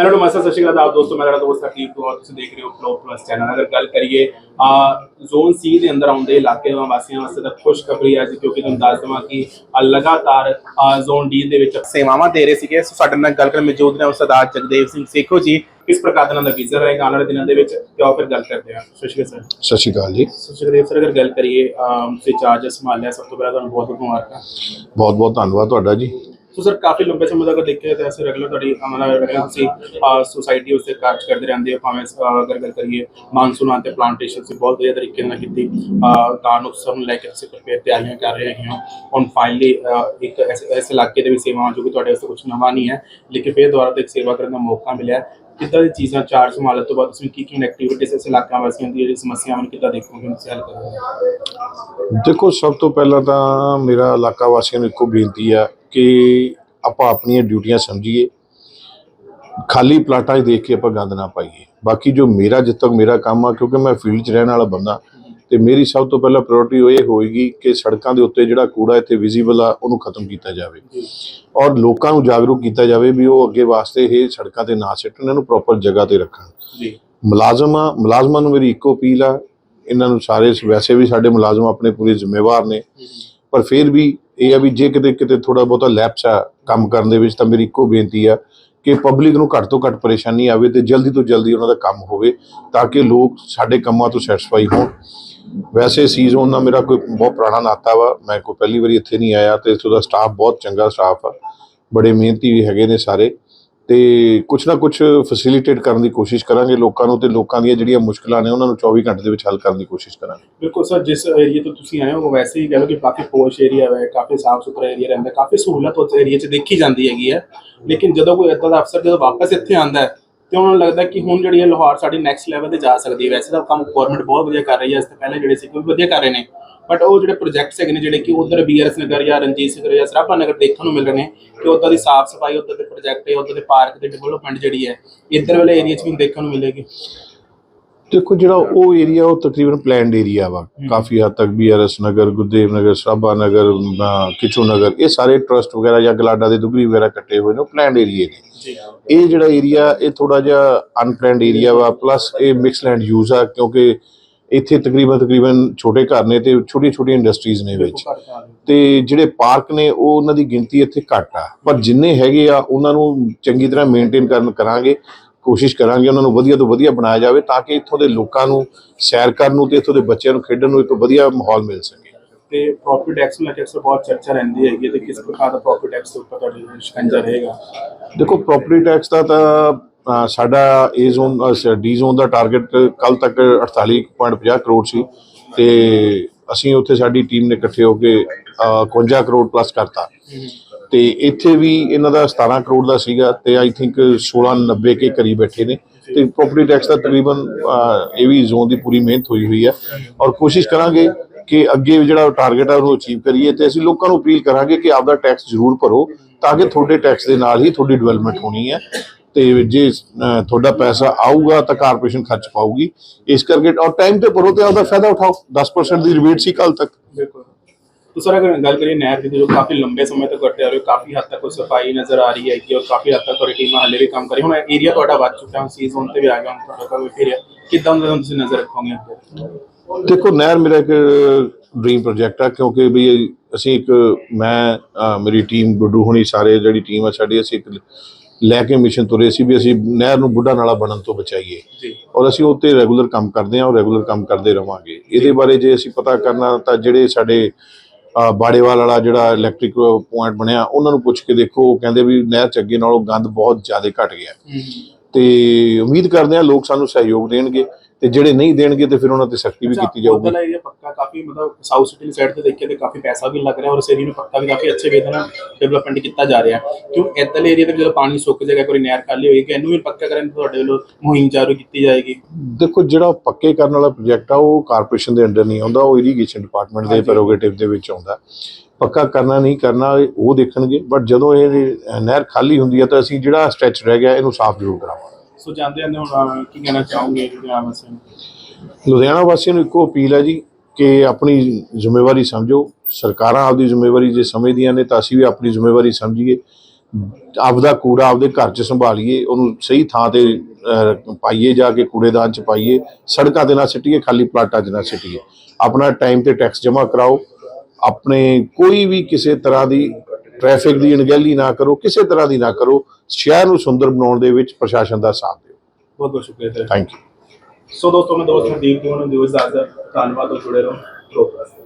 Hello ਨਮਸਤੇ ਸਤਿ ਸ਼੍ਰੀ ਅਕਾਲ ਆਪ ਦੋਸਤੋ ਮੈਂ ਤੁਹਾਡਾ ਦੋਸਤ ਹਕੀਮ ਤੋਂ ਤੁਸੀਂ ਦੇਖ ਰਹੇ ਹੋ ਫਲੋ ਪਲੱਸ ਚੈਨਲ ਅਗਰ ਗੱਲ ਕਰੀਏ ਆ ਜ਼ੋਨ ਸੀ ਦੇ ਅੰਦਰ ਆਉਂਦੇ ਇਲਾਕੇ ਦੇ ਵਾਸੀਆਂ ਵਾਸਤੇ ਤਾਂ ਖੁਸ਼ਖਬਰੀ ਹੈ ਜੀ ਕਿਉਂਕਿ ਤੁਹਾਨੂੰ ਦੱਸ ਦਵਾਂ ਕਿ ਲਗਾਤਾਰ ਜ਼ੋਨ ਡੀ ਦੇ ਵਿੱਚ ਸੇਵਾਵਾਂ ਦੇ ਰਹੇ ਸੀਗੇ ਸਾਡੇ ਨਾਲ ਗੱਲ ਕਰਨ ਮੌਜੂਦ ਨੇ ਸਰਦਾਰ ਜਗਦੇਵ ਸਿੰਘ ਸੇਖੋ ਜੀ ਕਿਸ ਪ੍ਰਕਾਰ ਦਾ ਦਾ ਵੀਜ਼ਾ ਰਹੇਗਾ ਆਉਣ ਵਾਲੇ ਦਿਨਾਂ ਦੇ ਵਿੱਚ ਤੇ ਆਓ ਫਿਰ ਗੱਲ ਕਰਦੇ ਹਾਂ ਸਤਿ ਸ਼੍ਰੀ ਅਕਾਲ ਸਰ ਸਤਿ ਸ਼੍ਰੀ ਅਕਾਲ ਜੀ ਸੋ ਜਗਦੇਵ ਸਰ ਅਗਰ ਗੱਲ ਕਰੀਏ ਅਮ ਤੇ ਚਾਰਜ ਸੰਭਾਲਿਆ ਸਭ ਤੋਂ ਪਹਿਲਾਂ ਤੁਹਾਨੂੰ ਬਹੁਤ ਬਹੁਤ ਮੁਬਾਰਕਾਂ ਬਹੁਤ ਬਹੁਤ ਧੰਨਵਾਦ ਤੁਹਾਡਾ ਜੀ ਸੋ ਸਰ, ਕਾਫੀ ਲੰਬੇ ਸਮੇਂ ਤੱਕ ਦੇਖਿਆ ਤਾਂ ਅਸੀਂ ਰੈਗੂਲਰ ਤੁਹਾਡੀ ਹਮਾਰਾ ਰੈਗੂਲਰ ਤੁਸੀਂ ਸੋਸਾਇਟੀ ਉਸਤੇ ਕਾਰਜ ਕਰਦੇ ਰਹਿੰਦੇ ਹਾਂ, ਭਾਵੇਂ ਅਗਰ ਗੱਲ ਕਰੀਏ ਮਾਨਸੂਨਾਂ ਤੇ ਪਲਾਂਟੇਸ਼ਨ ਸੀ ਬਹੁਤ ਵਧੀਆ ਤਰੀਕੇ ਨਾਲ ਕੀਤੀ ਤਾਂ ਉਤਸਵ ਨੂੰ ਲੈ ਕੇ ਤੁਸੀਂ ਪ੍ਰਪੇਅਰ ਤਿਆਰੀਆਂ ਕਰ ਰਹੇ ਹਾਂ। ਹੁਣ ਫਾਈਨਲੀ ਇੱਕ ਇਸ ਇਲਾਕੇ ਦੇ ਵੀ ਸੇਵਾਵਾਂ ਜੋ ਕਿ ਤੁਹਾਡੇ ਵਾਸਤੇ ਕੁਝ ਨਵਾਂ ਨਹੀਂ ਹੈ, ਲੇਕਿਨ ਫਿਰ ਦੁਬਾਰਾ ਤੋਂ ਇੱਕ ਸੇਵਾ ਕਰਨ ਦਾ ਮੌਕਾ ਮਿਲਿਆ। ਕਿੱਦਾਂ ਦੀ ਚੀਜ਼ਾਂ ਚਾਰ ਸੰਭਾਲਣ ਤੋਂ ਬਾਅਦ ਤੁਸੀਂ ਕੀ ਕੀ ਐਕਟੀਵਿਟੀਜ਼ ਇਸ ਇਲਾਕਿਆਂ ਵਾਸੀਆਂ ਦੀ ਜਿਹੜੀ ਸਮੱਸਿਆਵਾਂ ਨੂੰ, ਕਿੱਦਾਂ ਦੇਖੋਗੇ ਤੁਸੀਂ ਹੱਲ ਕਰੋਗੇ? ਦੇਖੋ, ਸਭ ਤੋਂ ਪਹਿਲਾਂ ਤਾਂ ਮੇਰਾ ਇਲਾਕਾ ਵਾਸੀਆਂ ਨੂੰ ਇੱਕੋ ਬੇਨਤੀ ਆ ਕਿ ਆਪਾਂ ਆਪਣੀਆਂ ਡਿਊਟੀਆਂ ਸਮਝੀਏ। ਖਾਲੀ ਪਲਾਟਾਂ 'ਚ ਦੇਖ ਕੇ ਆਪਾਂ ਗੰਦ ਨਾ ਪਾਈਏ। ਬਾਕੀ ਜੋ ਮੇਰਾ ਜਿੱਥੇ ਤੱਕ ਮੇਰਾ ਕੰਮ ਆ ਕਿਉਂਕਿ ਮੈਂ ਫੀਲਡ 'ਚ ਰਹਿਣ ਵਾਲਾ ਬੰਦਾ ਤੇ ਮੇਰੀ ਸਭ ਤੋਂ ਪਹਿਲਾਂ ਪ੍ਰਾਇੋਰਟੀ ਉਹ ਇਹ ਹੋਏਗੀ ਕਿ ਸੜਕਾਂ ਦੇ ਉੱਤੇ ਜਿਹੜਾ ਕੂੜਾ ਇੱਥੇ ਵਿਜ਼ੀਬਲ ਆ ਉਹਨੂੰ ਖਤਮ ਕੀਤਾ ਜਾਵੇ। ਔਰ ਲੋਕਾਂ ਨੂੰ ਜਾਗਰੂਕ ਕੀਤਾ ਜਾਵੇ ਵੀ ਉਹ ਅੱਗੇ ਵਾਸਤੇ ਇਹ ਸੜਕਾਂ ਤੇ ਨਾ ਸਿੱਟਣ ਇਹਨਾਂ ਨੂੰ ਪ੍ਰੋਪਰ ਜਗ੍ਹਾ ਤੇ ਰੱਖਣ। ਜੀ। ਮੁਲਾਜ਼ਮਾਂ ਮੁਲਾਜ਼ਮਾਂ ਨੂੰ ਮੇਰੀ ਇੱਕੋ ਅਪੀਲ ਆ ਇਹਨਾਂ ਨੂੰ ਸਾਰੇ ਵੈਸੇ ਵੀ ਸਾਡੇ ਮੁਲਾਜ਼ਮ ਆਪਣੇ ਪੂਰੇ ਜ਼ਿੰਮੇਵਾਰ ਨੇ ਪਰ ਫਿਰ ਵੀ ਇਹ ਆ ਵੀ ਜੇ ਕਿਤੇ ਕਿਤੇ ਥੋੜਾ ਬਹੁਤਾ ਲੈਪਸ ਆ ਕੰਮ ਕਰਨ ਦੇ ਵਿੱਚ ਤਾਂ ਮੇਰੀ ਇੱਕੋ ਬੇਨਤੀ ਆ ਕਿ ਪਬਲਿਕ ਨੂੰ ਘੱਟ ਤੋਂ ਘੱਟ ਪਰੇਸ਼ਾਨੀ ਆਵੇ ਤੇ ਜਲਦੀ ਤੋਂ ਜਲਦੀ ਉਹਨਾਂ ਦਾ ਕੰਮ ਹੋਵੇ ਤਾਂ ਕਿ ਲੋਕ ਸਾਡੇ ਕੰਮਾਂ ਤੋਂ ਸੈਟੀਸਫਾਈ ਹੋਣ। ਵੈਸੇ ਸੀਜ਼ਨ ਨਾਲ ਮੇਰਾ ਕੋਈ ਬਹੁਤ ਪੁਰਾਣਾ ਨਾਤਾ ਵਾ, ਮੈਂ ਕੋਈ ਪਹਿਲੀ ਵਾਰੀ ਇੱਥੇ ਨਹੀਂ ਆਇਆ ਤੇ ਇੱਥੋਂ ਦਾ ਸਟਾਫ ਬਹੁਤ ਚੰਗਾ ਸਟਾਫ ਆ। ਬੜੇ ਮਿਹਨਤੀ ਵੀ ਹੈਗੇ ਨੇ ਸਾਰੇ। ਤੇ ਕੁਛ ਨਾ ਕੁਛ ਫੈਸਿਲਿਟੇਟ ਕਰਨ ਦੀ ਕੋਸ਼ਿਸ਼ ਕਰਾਂਗੇ ਲੋਕਾਂ ਨੂੰ ਤੇ ਲੋਕਾਂ ਦੀਆਂ ਜਿਹੜੀਆਂ ਮੁਸ਼ਕਲਾਂ ਨੇ ਉਹਨਾਂ ਨੂੰ 24 ਘੰਟੇ ਦੇ ਵਿੱਚ ਹੱਲ ਕਰਨ ਦੀ ਕੋਸ਼ਿਸ਼ ਕਰਾਂਗੇ। ਬਿਲਕੁਲ ਸਰ, ਜਿਸ ਏਰੀਆ ਤੋਂ ਤੁਸੀਂ ਆਏ ਹੋ ਵੈਸੇ ਹੀ ਕਹ ਲਓ ਕਿ ਕਾਫੀ ਪੋਸ਼ ਏਰੀਆ ਹੈ, ਕਾਫੀ ਸਾਫ਼ ਸੁਥਰਾ ਏਰੀਆ ਰਹਿੰਦਾ, ਕਾਫੀ ਸਹੂਲਤ ਉਸ ਏਰੀਆ 'ਚ ਦੇਖੀ ਜਾਂਦੀ ਹੈਗੀ ਹੈ। ਲੇਕਿਨ ਜਦੋਂ ਕੋਈ ਏਦਾਂ ਦਾ ਅਫਸਰ ਜਦੋਂ ਵਾਪਸ ਇੱਥੇ ਆਂਦਾ ਹੈ ਤੇ ਉਹਨਾਂ ਨੂੰ ਲੱਗਦਾ ਕਿ ਹੁਣ ਜਿਹੜੀ ਹੈ ਲਾਹੌਰ ਸਾਡੀ ਨੈਕਸਟ ਲੈਵਲ ਤੇ ਜਾ ਸਕਦੀ ਹੈ। ਵੈਸੇ ਤਾਂ ਕੰਮ ਗਵਰਨਮੈਂਟ ਬਹੁਤ ਵਧੀਆ ਕਰ ਰਹੀ ਹੈ ਇਸ ਤੋਂ ਪਹਿਲੇ ਜਿਹੜੇ ਸੀ ਉਹ ਵਧੀਆ ਕਰ ਰਹੇ ਨੇ। ਬਟ ਉਹ ਜਿਹੜੇ ਪ੍ਰੋਜੈਕਟਸ ਹੈਗੇ ਨੇ ਜਿਹੜੇ ਕਿ ਉਧਰ ਬੀਆਰਐਸ ਨਗਰ ਜਾਂ ਰਣਜੀਤ ਸਿੰਘ ਜਾਂ ਸਰਾਭਾ ਨਗਰ ਦੇਖਣ ਨੂੰ ਮਿਲ ਰਹੇ ਨੇ ਕਿ ਉੱਦਾਂ ਦੀ ਸਾਫ਼ ਸਫ਼ਾਈ ਉੱਦਾਂ ਦੇ ਪ੍ਰੋਜੈਕਟ ਉੱਦਾਂ ਦੇ ਪਾਰਕ ਦੇ ਡਿਵੈਲਪਮੈਂਟ ਜਿਹੜੀ ਹੈ ਇੱਧਰ ਵਾਲੇ ਏਰੀਆ 'ਚ ਵੀ ਦੇਖਣ ਨੂੰ ਮਿਲੇਗੀ। ਦੇਖੋ ਜਿਹੜਾ ਉਹ ਏਰੀਆ ਉਹ ਤਕਰੀਬਨ ਪਲੈਨਡ ਏਰੀਆ ਵਾ। ਕਾਫੀ ਹੱਦ ਤੱਕ ਬੀਆਰਐਸ ਨਗਰ ਗੁਰਦੇਵ ਨਗਰ ਸਰਾਭਾ ਨਗਰ ਕਿਚੂ ਨਗਰ ਇਹ ਸਾਰੇ ਟਰਸਟ ਵਗੈਰਾ ਜਾਂ ਗਲਾਡਾ ਦੇ ਦੁਗਰੀ ਵਗੈਰਾ ਕੱਟੇ ਹੋਏ ਨੇ ਪਲੈਨਡ ਏਰੀਏ ਨੇ। ਇਹ ਜਿਹੜਾ ਏਰੀਆ ਇਹ ਥੋੜਾ ਜਿਹਾ ਅਨਪਲੈਨਡ ਏਰੀਆ ਵਾ ਪਲੱਸ ਇਹ ਮਿਕਸ ਲੈਂਡ ਯੂਜ਼ ਆ ਕਿਉਂਕਿ ਇੱਥੇ ਤਕਰੀਬਨ ਤਕਰੀਬਨ ਛੋਟੇ ਘਰ ਨੇ ਤੇ ਛੋਟੀਆਂ ਛੋਟੀਆਂ ਇੰਡਸਟਰੀਜ਼ ਨੇ ਵਿੱਚ। ਤੇ ਜਿਹੜੇ ਪਾਰਕ ਨੇ ਉਹ ਉਹਨਾਂ ਦੀ ਗਿਣਤੀ ਇੱਥੇ ਘੱਟ ਆ। ਪਰ ਜਿੰਨੇ ਹੈਗੇ ਆ ਉਹਨਾਂ ਨੂੰ ਚੰਗੀ ਤਰ੍ਹਾਂ ਮੇਨਟੇਨ ਕਰਨ ਕਰਾਂਗੇ ਕੋਸ਼ਿਸ਼ ਕਰਾਂਗੇ ਉਹਨਾਂ ਨੂੰ ਵਧੀਆ ਤੋਂ ਵਧੀਆ ਬਣਾਇਆ ਜਾਵੇ ਤਾਂ ਕਿ ਇੱਥੋਂ ਦੇ ਲੋਕਾਂ ਨੂੰ ਸੈਰ ਕਰਨ ਨੂੰ ਤੇ ਇੱਥੋਂ ਦੇ ਬੱਚਿਆਂ ਨੂੰ ਖੇਡਣ ਨੂੰ ਇੱਕ ਵਧੀਆ ਮਾਹੌਲ ਮਿਲ ਸਕੇ। ਤੇ ਪ੍ਰੋਫਿਟ ਟੈਕਸ ਨੂੰ ਲੈ ਕੇ ਅਕਸਰ ਬਹੁਤ ਚਰਚਾ ਰਹਿੰਦੀ ਹੈਗੀ ਤੇ ਕਿਸ ਪ੍ਰਕਾਰ ਦਾ ਪ੍ਰੋਫਿਟ ਟੈਕਸ ਦੇ ਉੱਪਰ ਤੁਹਾਡਾ ਸ਼ਿਕੰਜਾ ਰਹੇਗਾ? ਦੇਖੋ ਪ੍ਰਾਪਰਟੀ ਟੈਕਸ ਦਾ ਤਾਂ ਸਾਡਾ ਏ ਜ਼ੋਨ ਡੀ ਜ਼ੋਨ ਦਾ ਟਾਰਗੇਟ ਕੱਲ ਤੱਕ 48.50 ਕਰੋੜ ਸੀ ਤੇ ਅਸੀਂ ਉੱਥੇ ਸਾਡੀ ਟੀਮ ਨੇ ਇਕੱਠੇ ਹੋ ਕੇ ਅ, 51 ਕਰੋੜ ਪਲੱਸ ਕਰਤਾ। ਤੇ ਇੱਥੇ ਵੀ ਇਹਨਾਂ ਦਾ 17 ਕਰੋੜ ਦਾ ਸੀਗਾ ਤੇ ਆਈ ਥਿੰਕ 1690 ਕੇ ਕਰੀਬ ਬੈਠੇ ਨੇ। ਤੇ ਪ੍ਰੋਪਰਟੀ ਟੈਕਸ ਦਾ ਤਕਰੀਬਨ ਇਹ ਵੀ ਜ਼ੋਨ ਦੀ ਪੂਰੀ ਮਿਹਨਤ ਹੋਈ ਹੋਈ ਹੈ। ਔਰ ਕੋਸ਼ਿਸ਼ ਕਰਾਂਗੇ ਕਿ ਅੱਗੇ ਵੀ ਜਿਹੜਾ ਟਾਰਗੇਟ ਹੈ ਉਹਨੂੰ ਅਚੀਵ ਕਰੀਏ ਤੇ ਅਸੀਂ ਲੋਕਾਂ ਨੂੰ ਅਪੀਲ ਕਰਾਂਗੇ ਕਿ ਆਪਦਾ ਟੈਕਸ ਜ਼ਰੂਰ ਭਰੋ ਤਾਂ ਕਿ ਤੁਹਾਡੇ ਟੈਕਸ ਦੇ ਨਾਲ ਹੀ ਤੁਹਾਡੀ ਡਿਵੈਲਪਮੈਂਟ ਹੋਣੀ ਹੈ ਤੇ ਜੇ ਅਹ, ਤੁਹਾਡਾ ਪੈਸਾ ਆਊਗਾ ਤਾਂ ਕਾਰਪੋਰੇਸ਼ਨ ਖਰਚ ਪਾਊਗੀ ਇਸ ਕਰਕੇ ਔਰ ਟਾਈਮ ਤੇ ਭਰੋ ਤੇ ਆਪਦਾ ਫਾਇਦਾ ਉਠਾਓ 10% ਦੀ ਰਿਬੇਟ ਸੀ ਕੱਲ ਤੱਕ ਬਿਲਕੁਲ तो सर अगर गल करिए नहर की जो काफी लंबे समय तक करते आ रहे हो काफी हद तक कोई सफाई नजर आ रही है कि और काफी हद तक ਤੁਹਾਡੀ ਟੀਮਾਂ ਹਲੇ ਵੀ ਕੰਮ ਕਰ ਰਹੀ ਹੁਣ ਏਰੀਆ ਤੁਹਾਡਾ ਵੱਧ ਚੁੱਕਾ ਹੁਣ ਸੀਜ਼ਨ ਤੇ ਵੀ ਆ ਗਿਆ ਹੁਣ ਤੁਹਾਡਾ ਕੋਈ ਦੇਖੋ ਨਹਿਰ ਮੇਰਾ ਇੱਕ ਡ੍ਰੀਮ ਪ੍ਰੋਜੈਕਟ ਆ ਕਿਉਂਕਿ ਵੀ ਅਸੀਂ ਇੱਕ ਮੈਂ ਮੇਰੀ ਟੀਮ ਗੁੱਡੂ ਹੋਣੀ ਸਾਰੇ ਜਿਹੜੀ ਟੀਮ ਆ ਸਾਡੀ ਅਸੀਂ ਇੱਕ ਲੈ ਕੇ ਮਿਸ਼ਨ ਤੁਰੇ ਸੀ ਵੀ ਅਸੀਂ ਨਹਿਰ ਨੂੰ ਬੁੱਢਾ ਨਾਲਾ ਬਣਨ ਤੋਂ ਬਚਾਈਏ। ਔਰ ਅਸੀਂ ਉੱਤੇ ਰੈਗੂਲਰ ਕੰਮ ਕਰਦੇ ਹਾਂ ਔਰ ਰੈਗੂਲਰ ਕੰਮ ਕਰਦੇ ਰਵਾਂਗੇ। ਇਹਦੇ ਬਾਰੇ ਜੇ ਅਸੀਂ ਪਤਾ ਕਰਨਾ ਤਾਂ ਜਿਹੜੇ ਸਾਡੇ ਬਾੜੇਵਾਲ ਵਾਲਾ ਜਿਹੜਾ ਇਲੈਕਟ੍ਰਿਕ ਪੁਆਇੰਟ ਬਣਿਆ ਉਹਨਾਂ ਨੂੰ ਪੁੱਛ ਕੇ ਦੇਖੋ ਉਹ ਕਹਿੰਦੇ ਵੀ ਨਹਿਰ ਚ ਅੱਗੇ ਨਾਲੋਂ ਗੰਦ ਬਹੁਤ ਜ਼ਿਆਦਾ ਘਟ ਗਿਆ। ਤੇ ਉਮੀਦ ਕਰਦੇ ਹਾਂ ਲੋਕ ਸਾਨੂੰ ਸਹਿਯੋਗ ਦੇਣਗੇ। ਤੇ ਜਿਹੜੇ ਨਹੀਂ ਦੇਣਗੇ ਤੇ ਫਿਰ ਉਹਨਾਂ ਤੇ ਸਖਤੀ ਵੀ ਕੀਤੀ ਜਾਊਗੀ। ਉਧਰਲਾ ਏਰੀਆ ਪੱਕਾ ਕਾਫੀ ਮਤਲਬ ਸਾਊਥ ਸਿਟੀ ਦੀ ਸਾਈਡ ਤੇ ਦੇਖੀਏ ਤੇ ਕਾਫੀ ਪੈਸਾ ਵੀ ਲੱਗ ਰਿਹਾ ਔਰ ਇਸ ਏਰੀਆ ਨੂੰ ਪੱਕਾ ਵੀ ਕਾਫੀ ਅੱਛੇ ਵੇ ਨਾਲ ਡਿਵੈਲਪਮੈਂਟ ਕੀਤਾ ਜਾ ਰਿਹਾ। ਕਿਉਂ ਇੱਧਰਲੇ ਏਰੀਆ ਤੇ ਜਦੋਂ ਪਾਣੀ ਸੁੱਕ ਜਾਏਗਾ ਕੋਈ ਨਹਿਰ ਖਾਲੀ ਹੋਏਗੀ ਇਹਨੂੰ ਵੀ ਪੱਕਾ ਕਰਨ ਤੁਹਾਡੇ ਵੱਲੋਂ ਮੁਹਿੰਮ ਜਾਰੀ ਕੀਤੀ ਜਾਏਗੀ? ਦੇਖੋ ਜਿਹੜਾ ਪੱਕੇ ਕਰਨ ਵਾਲਾ ਪ੍ਰੋਜੈਕਟ ਆ ਉਹ ਕਾਰਪੋਰੇਸ਼ਨ ਦੇ ਅੰਡਰ ਨਹੀਂ ਆਉਂਦਾ ਉਹ ਇਰੀਗੇਸ਼ਨ ਡਿਪਾਰਟਮੈਂਟ ਦੇ ਪ੍ਰੋਗਰੇਟਿਵ ਦੇ ਵਿੱਚ ਆਉਂਦਾ। ਪੱਕਾ ਕਰਨਾ ਨਹੀਂ ਕਰਨਾ ਉਹ ਦੇਖਣਗੇ ਬਟ ਜਦੋਂ ਇਹ ਨਹਿਰ ਖਾਲੀ ਹੁੰਦੀ ਹੈ ਤਾਂ ਅਸੀਂ ਜਿਹੜਾ ਸਟ੍ਰੈਚ ਰਹਿ ਗਿਆ ਇਹਨੂੰ ਸਾਫ਼ ਜ਼ਰੂਰ ਕਰਾਵਾਂਗੇ। ਸੋ ਜਾਂਦੇ ਜਾਂਦੇ ਹੁਣ ਕੀ ਕਹਿਣਾ ਚਾਹੋਗੇ ਲੁਧਿਆਣਾ ਵਾਸੀਆਂ ਨੂੰ? ਲੁਧਿਆਣਾ ਵਾਸੀਆਂ ਨੂੰ ਇੱਕੋ ਅਪੀਲ ਹੈ ਜੀ ਕਿ ਆਪਣੀ ਜ਼ਿੰਮੇਵਾਰੀ ਸਮਝੋ। ਸਰਕਾਰਾਂ ਆਪਦੀ ਜ਼ਿੰਮੇਵਾਰੀ ਜੇ ਸਮਝਦੀਆਂ ਨੇ ਤਾਂ ਅਸੀਂ ਵੀ ਆਪਣੀ ਜ਼ਿੰਮੇਵਾਰੀ ਸਮਝੀਏ। ਆਪਦਾ ਕੂੜਾ ਆਪਦੇ ਘਰ 'ਚ ਸੰਭਾਲੀਏ, ਉਹਨੂੰ ਸਹੀ ਥਾਂ ਤੇ ਪਾਈਏ ਜਾ ਕੇ, ਕੂੜੇਦਾਨ 'ਚ ਪਾਈਏ, ਸੜਕਾਂ ਤੇ ਨਾ ਸਿੱਟੀਏ, ਖਾਲੀ ਪਲਾਟਾਂ 'ਚ ਨਾ ਸਿੱਟੀਏ। ਆਪਣਾ ਟਾਈਮ ਤੇ ਟੈਕਸ ਜਮ੍ਹਾਂ ਕਰਾਓ। ਆਪਣੇ ਕੋਈ ਵੀ ਕਿਸੇ ਤਰ੍ਹਾਂ ਦੀ ਟ੍ਰੈਫਿਕ ਦੀ ਅਣਗਹਿਲੀ ਨਾ ਕਰੋ ਕਿਸੇ ਤਰ੍ਹਾਂ ਦੀ ਨਾ ਕਰੋ ਸ਼ਹਿਰ ਨੂੰ ਸੁੰਦਰ ਬਣਾਉਣ ਦੇ ਵਿੱਚ ਪ੍ਰਸ਼ਾਸਨ ਦਾ ਸਾਥ ਦਿਓ। ਬਹੁਤ ਬਹੁਤ ਸ਼ੁਕਰੀਆ ਸਰ। ਥੈਂਕ ਯੂ ਸੋ ਦੋਸਤੋ ਮੈਂ ਦੋਸਤ ਨੂੰ ਦੀਪ ਜੀ ਨੂੰ ਨਿਊਜ਼ ਦੱਸਦਾ ਧੰਨਵਾਦ ਤੋਂ ਜੁੜੇ ਰਹੋ। ਪ੍ਰੋਗਰਾਮ